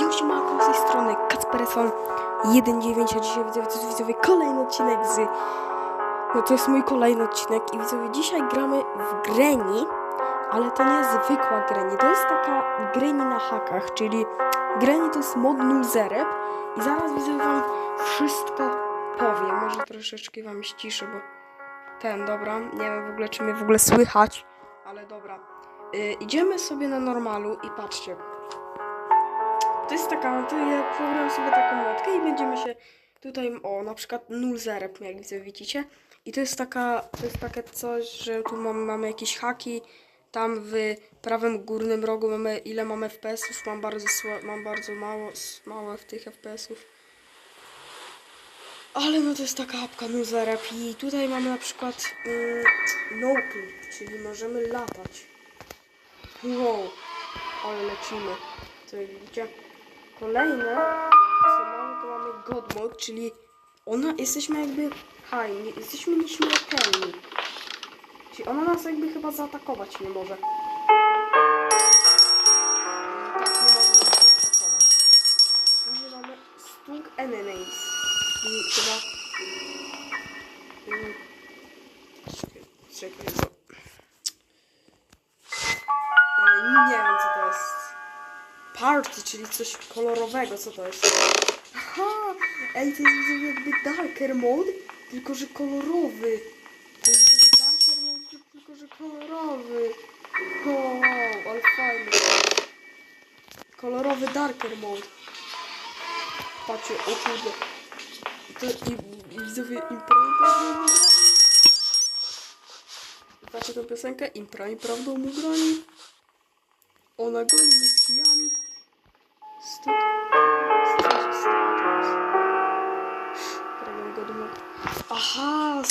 Już ma z tej strony Kacpereson 19, a dzisiaj widzowie, widzowie kolejny odcinek z... No to jest mój kolejny odcinek i widzowie, dzisiaj gramy w Greni, ale to nie jest zwykła Greni, to jest taka Greni na hakach, czyli Greni to jest mod null zereb i zaraz widzowie wam wszystko powiem, może troszeczkę wam ściszę, bo ten, dobra, nie wiem w ogóle czy mnie w ogóle słychać, ale dobra. Y, idziemy sobie na normalu i patrzcie, to jest taka, to ja pobrałem sobie taką łódkę i będziemy się tutaj, o, na przykład null zereb, jak widzicie? I to jest taka, to jest takie coś, że tu mamy, mamy jakieś haki, tam w prawym górnym rogu mamy, ile mamy FPS-ów, mam bardzo, mam bardzo mało, mało w tych FPS-ów. Ale no to jest taka apka null zereb i tutaj mamy na przykład mm, no clip, czyli możemy latać. Wow, ale lecimy. Co widzicie? Kolejne, co mamy, to mamy God Mode, czyli ona, jesteśmy jakby high, nie, jesteśmy nieśmiertelni. Czyli ona nas jakby chyba zaatakować nie może. Tak, nie może nas zaatakować. Później mamy Stung Enemies, czyli chyba... Mm, Czekaj, czekaj, Party, czyli coś kolorowego, co to jest? Aha! Ej, to jest jakby Darker Mode, tylko że kolorowy. To jest Darker Mode, tylko że kolorowy. Wow, ale fajny. Kolorowy Darker Mode. Patrzcie, o kurde. To, i, i widzowie impro Patrzcie tę piosenkę, impro i prawdą mu broni. Ona goni mnie z kijami. Prawie go dumał. Aha.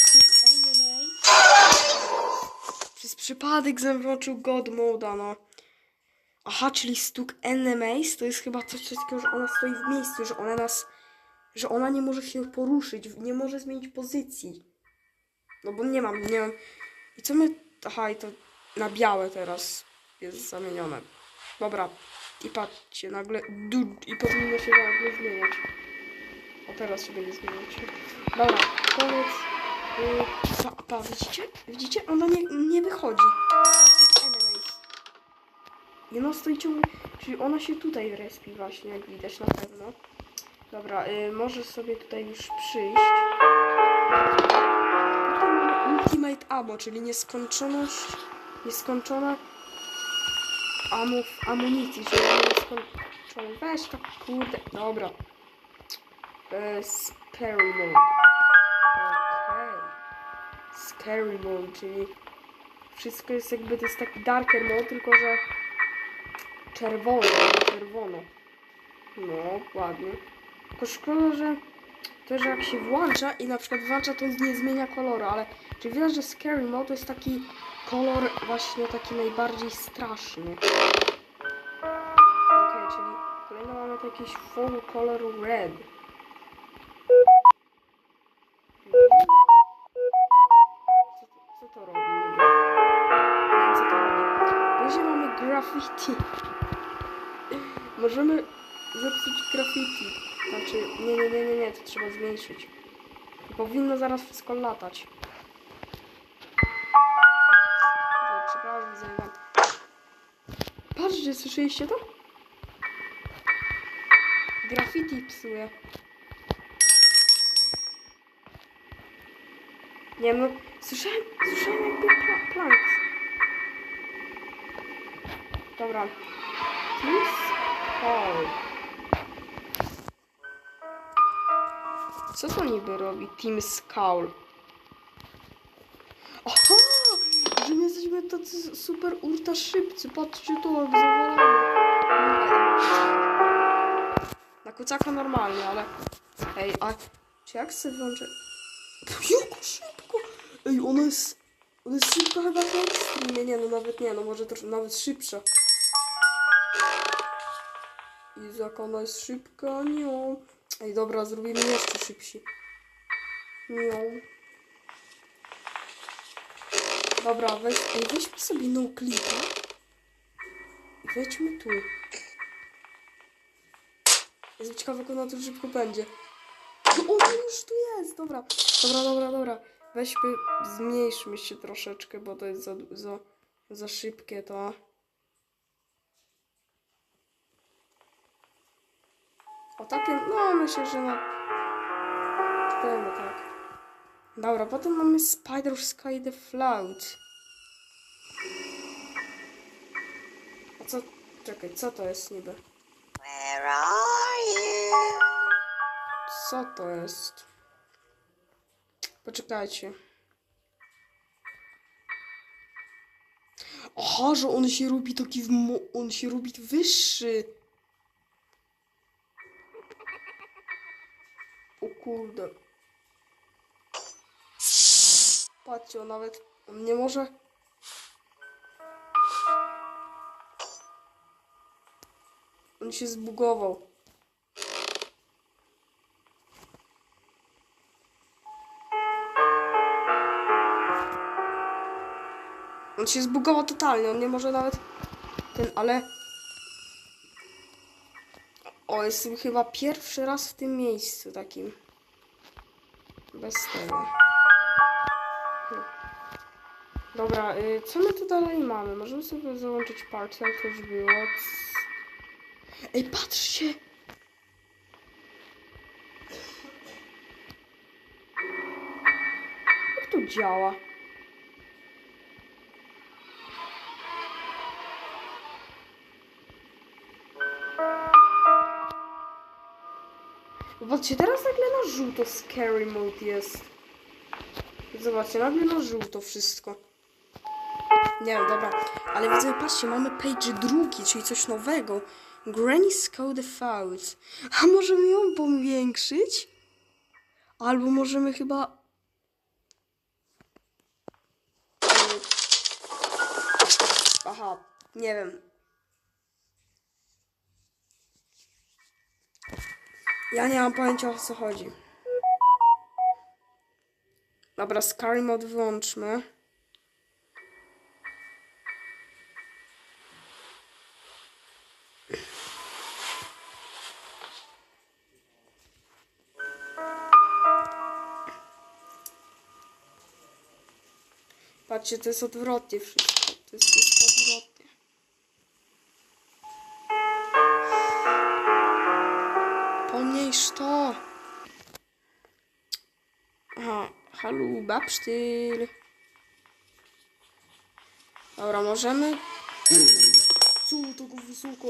Przez przypadek zamroczył God Moda, no. Aha, czyli stuk enemies to jest chyba coś, coś takiego, że ona stoi w miejscu, że ona nas... Że ona nie może się poruszyć, nie może zmienić pozycji. No bo nie mam, nie mam... I co my... Aha, i to na białe teraz jest zamienione. Dobra. I patrzcie, nagle... I powinno się nagle zmieniać. O, teraz się będzie zmieniać. Dobra, koniec. Yy, pa, pa, widzicie? Widzicie? Ona nie, nie wychodzi. Anyways. I ona stoi ciągle... Czyli ona się tutaj respi właśnie, jak widać na pewno. Dobra, yy, może sobie tutaj już przyjść. Ultimate Ammo, czyli nieskończoność... Nieskończona amów, amunicji, czyli nieskończona... Weź to, kurde, dobra. E, scary mode. Okej. Scary mode, czyli wszystko jest jakby, to jest taki darker mode, tylko że czerwono, nie czerwono. No, ładnie. Tylko szkoda, że to, że jak się włącza i na przykład włącza, to nie zmienia koloru, ale czy widać, że scary mode to jest taki kolor właśnie taki najbardziej straszny. Okej, czyli kolejno mamy to jakiś full color red. Co, co to robi? Nie wiem, co to robi. Później mamy graffiti. Możemy zepsuć graffiti. Znaczy, nie, nie, nie, nie, nie, to trzeba zmniejszyć. Powinno zaraz wszystko latać. Patrzcie, słyszeliście to? Graffiti psuje. Nie no, słyszałem, słyszałem jakby pla plank. Dobra. Teams Call. Co to niby robi Team Skull? Aha! Że my jesteśmy tacy super ultra szybcy. Patrzcie tu, jak zawalamy. Na kucaka normalnie, ale... Ej, a czy jak sobie włączę... Jak szybko! Ej, ona jest... Ona jest szybka chyba w ekstremie. Nie, no nawet nie, no może troszkę nawet szybsza. Izak, ona jest szybka, nie. Ej, dobra, zrobimy jeszcze szybsi. Nie. Dobra, weź, weźmy sobie no clipa. Wejdźmy tu. Jestem ciekawy, jak ona tu szybko będzie. No ona już tu jest, dobra. Dobra, dobra, dobra. Weźmy, zmniejszmy się troszeczkę, bo to jest za, za, za szybkie to. O takie, no myślę, że na tyle, tak. Dobra, potem mamy Spider Sky the Flout. A co, czekaj, co to jest niby? Where are you? Co to jest? Poczekajcie. Aha, że on się robi taki w on się robi wyższy. O kurde. Patrzcie, on nawet on nie może. On się zbugował. On się zbugował totalnie, on nie może nawet ten, ale... O, jestem chyba pierwszy raz w tym miejscu takim. Bez tego. Dobra, y, co my tu dalej mamy? Możemy sobie załączyć partial, to było. Ej, patrzcie! Jak to działa? Zobaczcie, teraz nagle na żółto scary mode jest. Zobaczcie, nagle na żółto wszystko. Nie wiem, dobra. Ale widzę, patrzcie, mamy page drugi, czyli coś nowego. Granny's Code Fault. A możemy ją powiększyć? Albo możemy chyba... Aha, nie wiem. Ja nie mam pojęcia o co chodzi. Dobra, Scary Mode wyłączmy. Patrzcie, to jest odwrotnie wszystko. To jest wszystko odwrotnie. Pomniejsz to. Aha, halu, babsztyl. Dobra, możemy... Co, tego wysoko?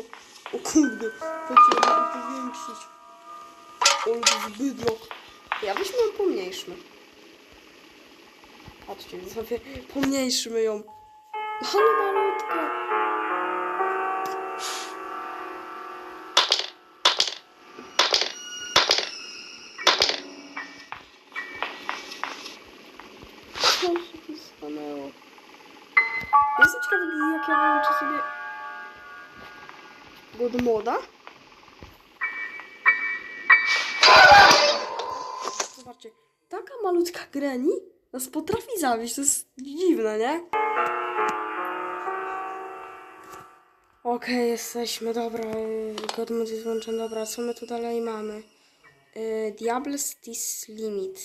O kurde, patrzcie, mogę powiększyć. O, to jest bydlok. Ja weźmy pomniejszmy. Patrzcie, sobie pomniejszymy ją. Ale malutka. Co się tu stanęło? Jestem ciekawy, jak ja wyłączę sobie God moda. Zobaczcie, taka malutka Granny nas potrafi zawieść, to jest dziwne, nie? Okej, jesteśmy, dobra, y, God jest włączony, dobra, co my tu dalej mamy? Y, Diable's This Limit.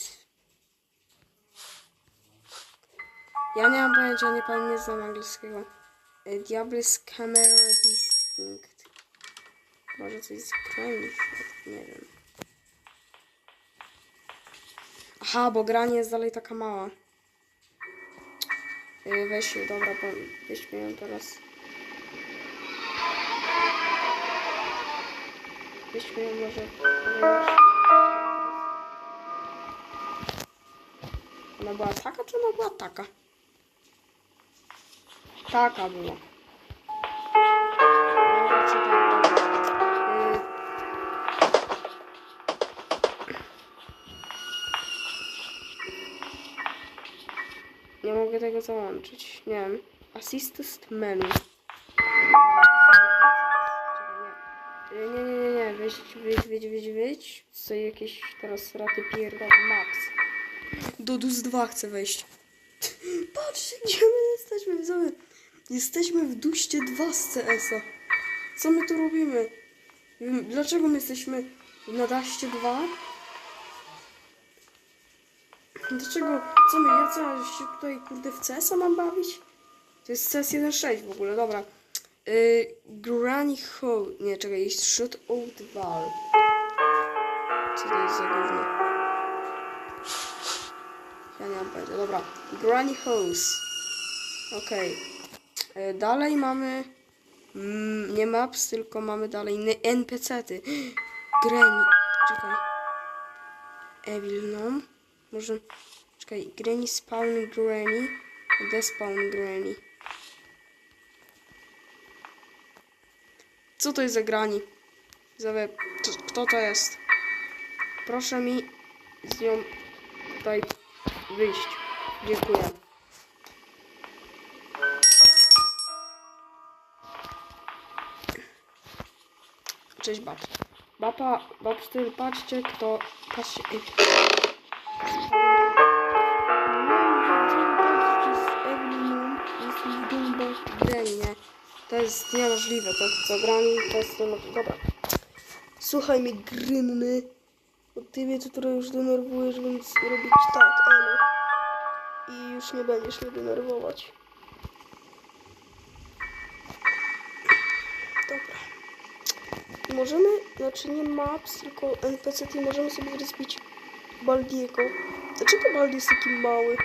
Ja nie mam pojęcia, nie pan nie znam angielskiego. Y, Diable's Camera Distinct. Może coś z nie wiem. Aha, bo granie jest dalej taka mała. Yy, weź ją, dobra, weźmy ją teraz. Weźmy ją może. Ona była taka, czy ona była taka? Taka była. Nie mogę tego załączyć. Nie wiem. Assistant menu. Nie. Nie, nie, nie. Wyjdź, wyjdź, wyjdź, wyjdź, wyjdź. Co jakieś teraz raty pierdol max. Do DUS 2 chcę wejść. Patrzcie, gdzie my jesteśmy, widzowie. Jesteśmy w duście 2 z CS-a. Co my tu robimy? Dlaczego my jesteśmy Na daście dwa? Dlaczego? Co my, ja co, się tutaj kurde w CS-a mam bawić? To jest CS 1.6 w ogóle, dobra. Yy, Granny Hole. Nie, czekaj, jest Shot Out Val. Co to jest za gówno? Ja nie mam pojęcia, dobra. Granny House. Okej. Yy, Dalej mamy... Mm, nie maps, tylko mamy dalej NPC-ty. Granny. Czekaj. Evil Gnome. Może... Czekaj, Granny Spawn Granny. Despawn Granny. Co to jest za Granny? Zawe... to- Kto to jest? Proszę mi z nią tutaj wyjść. Dziękuję. Cześć bab. Baba, babsztyl, patrzcie kto... Patrzcie... To jest niemożliwe, to co grani, to jest niemożliwe. Dobra. Słuchaj mnie, grynny. Bo ty mnie już denerwujesz, więc robić tak, elo. I już nie będziesz mnie denerwować. Dobra. Możemy, znaczy nie maps, tylko NPC możemy sobie zrespić Baldiego. Dlaczego Baldi jest taki mały?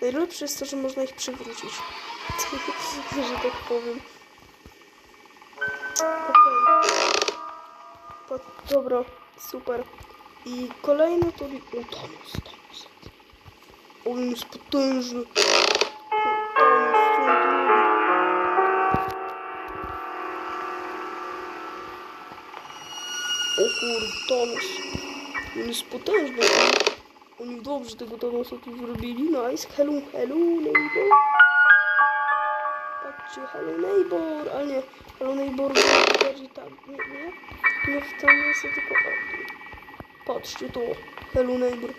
Najlepsze jest to, że można ich przywrócić. że tak powiem. Pa- Dobra, super. I kolejny to... O, Thanos, Thanos. O, on jest potężny. O, kurde, Thanos. On jest potężny. Oni dobrze tego Thanosa tu zrobili. Nice. Hello, hello, neighbor. Patrzcie, hello, neighbor. Ale nie, hello, neighbor. Bardziej tak, nie, nie. Nie w Thanosa, tylko... Patrzcie to. Hello, neighbor.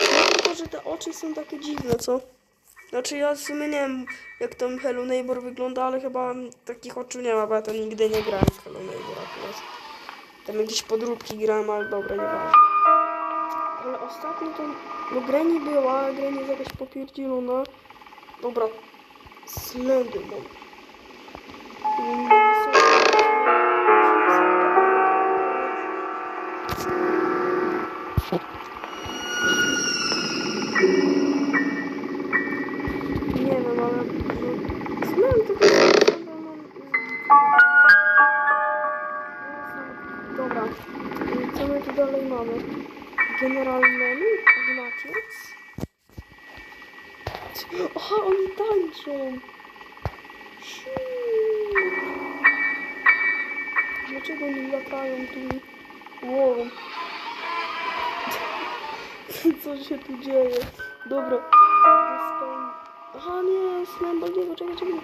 No tylko, że te oczy są takie dziwne, co? Znaczy ja w sumie nie wiem, jak tam Hello Neighbor wygląda, ale chyba takich oczu nie ma, bo ja to nigdy nie grałem w Hello Neighbor. Tam jakieś podróbki grałem, ale dobra, nieważne. Ale ostatnio to... No Granny była, a Granny jest jakaś popierdzielona. Dobra. Slenderman. Mm, General Menu? Ignatius? Aha, oni tańczą! Dlaczego oni latają tu? Wow. Co się tu dzieje? Dobra. Aha, nie, znam Baldiego, czekaj, czekaj.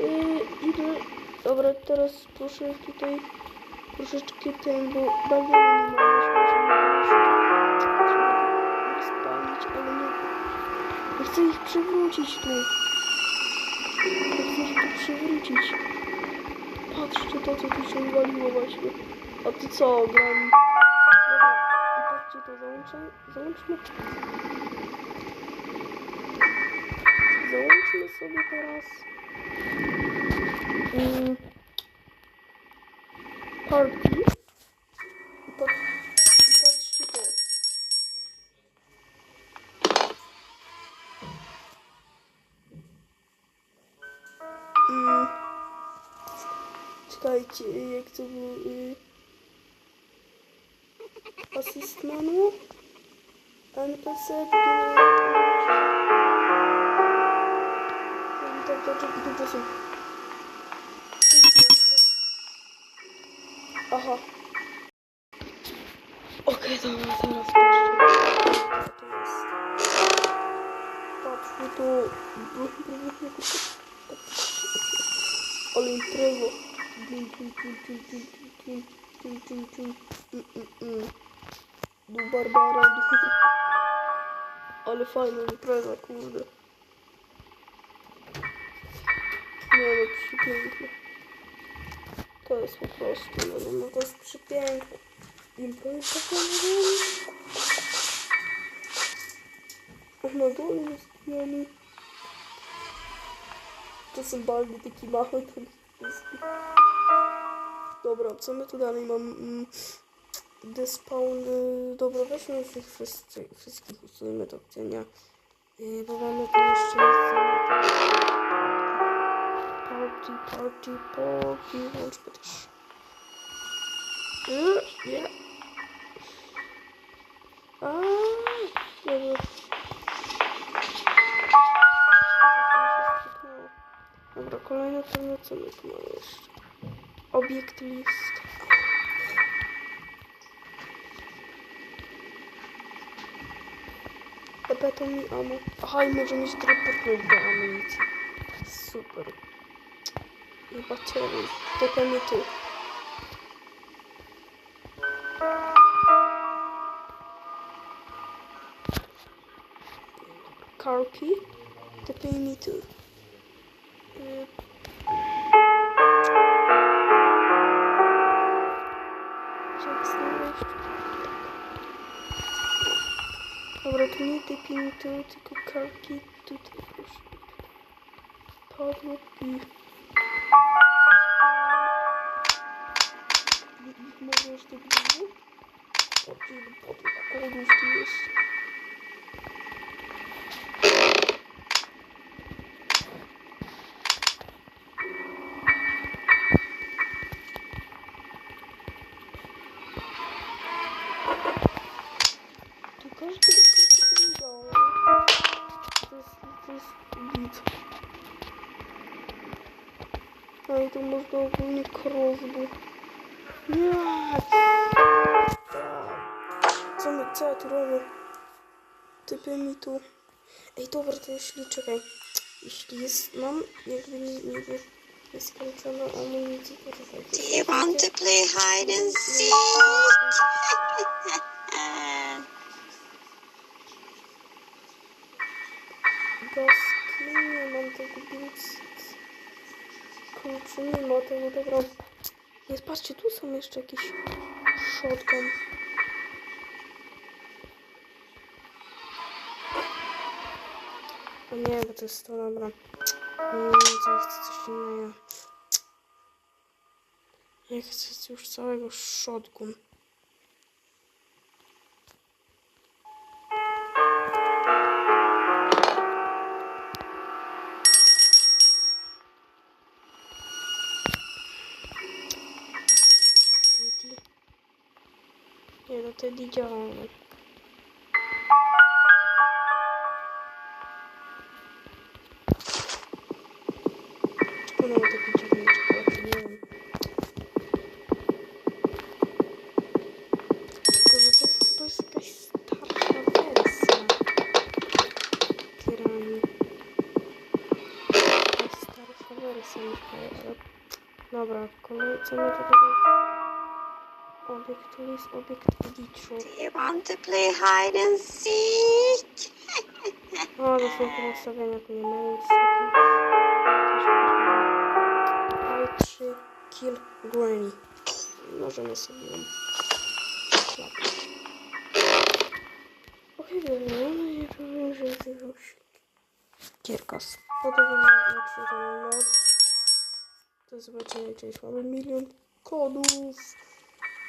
Yy, idę. Dobra, teraz proszę tutaj troszeczkę ten, bo bardzo nie ma chcę ich przewrócić tu. Ja chcę ich tu przewrócić. Patrzcie to, co tu się uwaliło właśnie. A ty co, gram? Dobra, i patrzcie to, załączę, załączmy. Załączmy sobie teraz. Mm, party. like jak to był y, asystmanu NPC Du Barbara. Ale fajna impreza, kurde. Nie no, przepiękne. To jest po prostu, no nie no, to jest przepiękne. I to jest takie, no Na dole jest pijany. To są baldy taki mały, to jest... Dobra, co my tu dalej mam? Mm, Despawn, y, dobra, weźmy ich wszyscy, wszystkich usuniemy do cienia. Y, bo mamy tu jeszcze Party, party, party, włączmy też. Y, Nie. A, dobra. Dobra, kolejna pewno co my tu mamy jeszcze? Obiekt list. Beton mi amo. Aha, i możemy się teleportnąć do amunicji. Super. I baterii. To mi tu. Karki. To mi tu. Pintu, tylko karki tutaj proszę. Padło i... I ich może jeszcze gdzieś? O, No i tu można ogólnie krowbu. Nie! Co my, co ja tu robię? Typy mi tu. Ej, dobra, to jeśli, czekaj. Jeśli jest, mam jakby nie, nie nieskończoną amunicję, to czekajcie. Do you want to play hide and seek? Gaski, nie mam tego blitz. Kurczę, nie ma tego, dobra. Nie, patrzcie, tu są jeszcze jakieś shotgun. O nie, bo to jest to, dobra. Nie, to ja chcę coś innego. Ja chcę już całego shotgun. Moja, ale... Dobra, kolej, co my tutaj... Obiekt, tu jest obiekt Do you want to play hide and seek? O, to są te ustawienia, tu nie I 3 kill granny. Możemy sobie ją klapać. Okej, dobra, no i powiem, że jest już Kierkas. Podobno znaczy ten mod. Do zobaczenia, cześć, mamy milion kodów.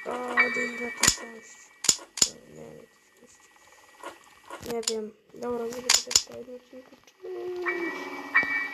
A, dzień zakończość. Nie, nie, nie, wiem. Dobra, zobaczę w kolejnym odcinku. Cześć.